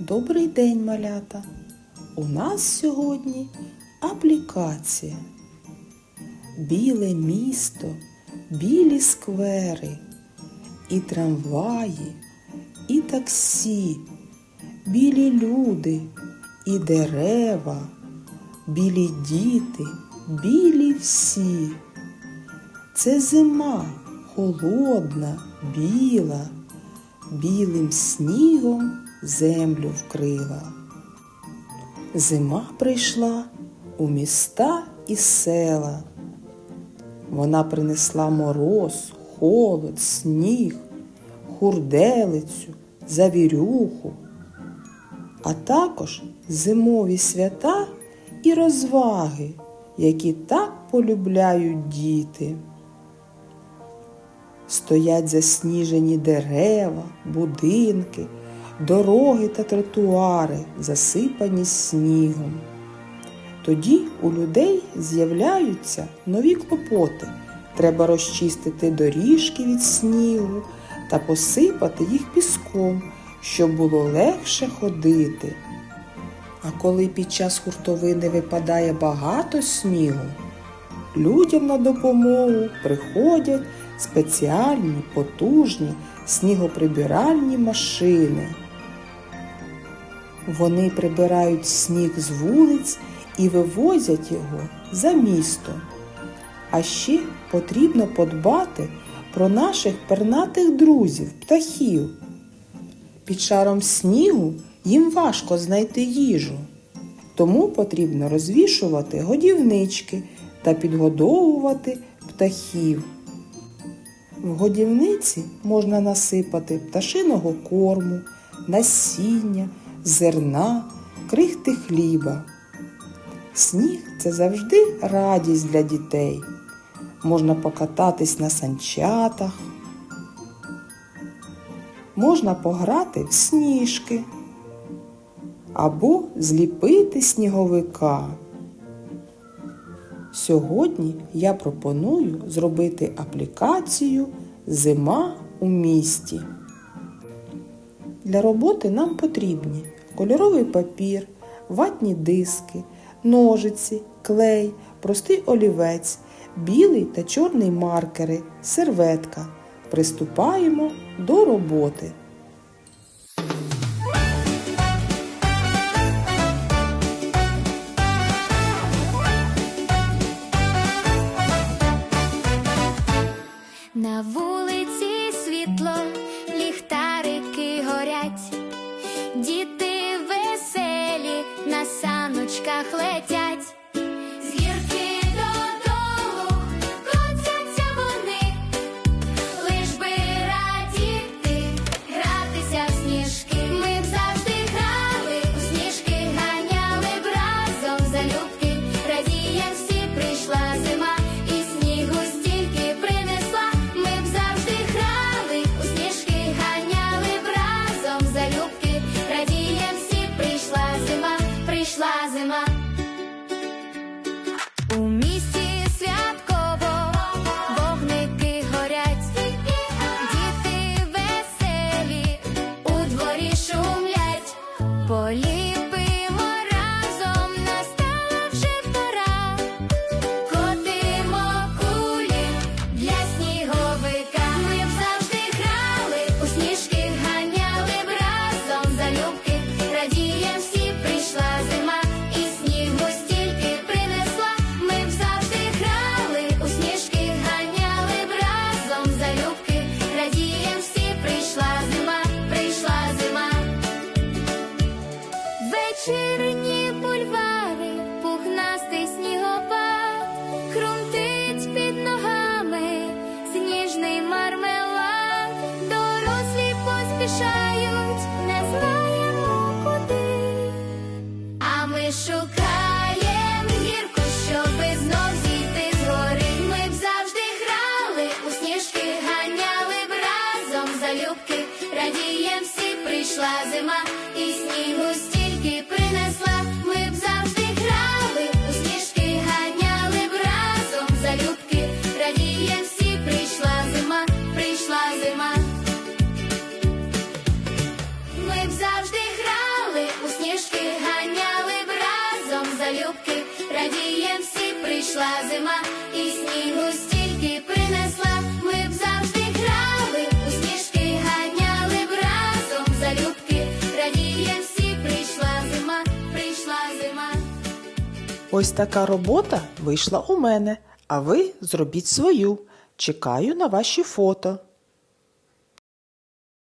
Добрий день, малята! У нас сьогодні аплікація. Біле місто, білі сквери, і трамваї, і таксі, білі люди, і дерева, білі діти, білі всі. Це зима холодна, біла, білим снігом землю вкрила. Зима прийшла у міста і села. Вона принесла мороз, холод, сніг, хурделицю, завірюху, а також зимові свята і розваги, які так полюбляють діти. Стоять засніжені дерева, будинки, дороги та тротуари, засипані снігом. Тоді у людей з'являються нові клопоти. Треба розчистити доріжки від снігу та посипати їх піском, щоб було легше ходити. А коли під час хуртовини випадає багато снігу, людям на допомогу приходять спеціальні потужні снігоприбиральні машини. Вони прибирають сніг з вулиць і вивозять його за місто. А ще потрібно подбати про наших пернатих друзів, птахів. Під шаром снігу їм важко знайти їжу, тому потрібно розвішувати годівнички та підгодовувати птахів. В годівниці можна насипати пташиного корму, насіння, зерна, крихти хліба. Сніг це завжди радість для дітей. Можна покататись на санчатах, можна пограти в сніжки або зліпити сніговика. Сьогодні я пропоную зробити аплікацію Зима у місті. Для роботи нам потрібні кольоровий папір, ватні диски, ножиці, клей, простий олівець, білий та чорний маркери, серветка. Приступаємо до роботи. На вулиці світло, ліхтарики горять, діти на саночках летять, У місті святково вогники горять, діти веселі у шумлять, поліпимо Вечірні бульвари, пухнастий снігопад, хрумтить під ногами сніжний мармелад, дорослі поспішають, прийшла зима, і снігу стільки принесла. Ми б завжди грали, у сніжки ганяли б разом залюбки. Радієм всі прийшла зима, прийшла зима. Ось така робота вийшла у мене, а ви зробіть свою. Чекаю на ваші фото.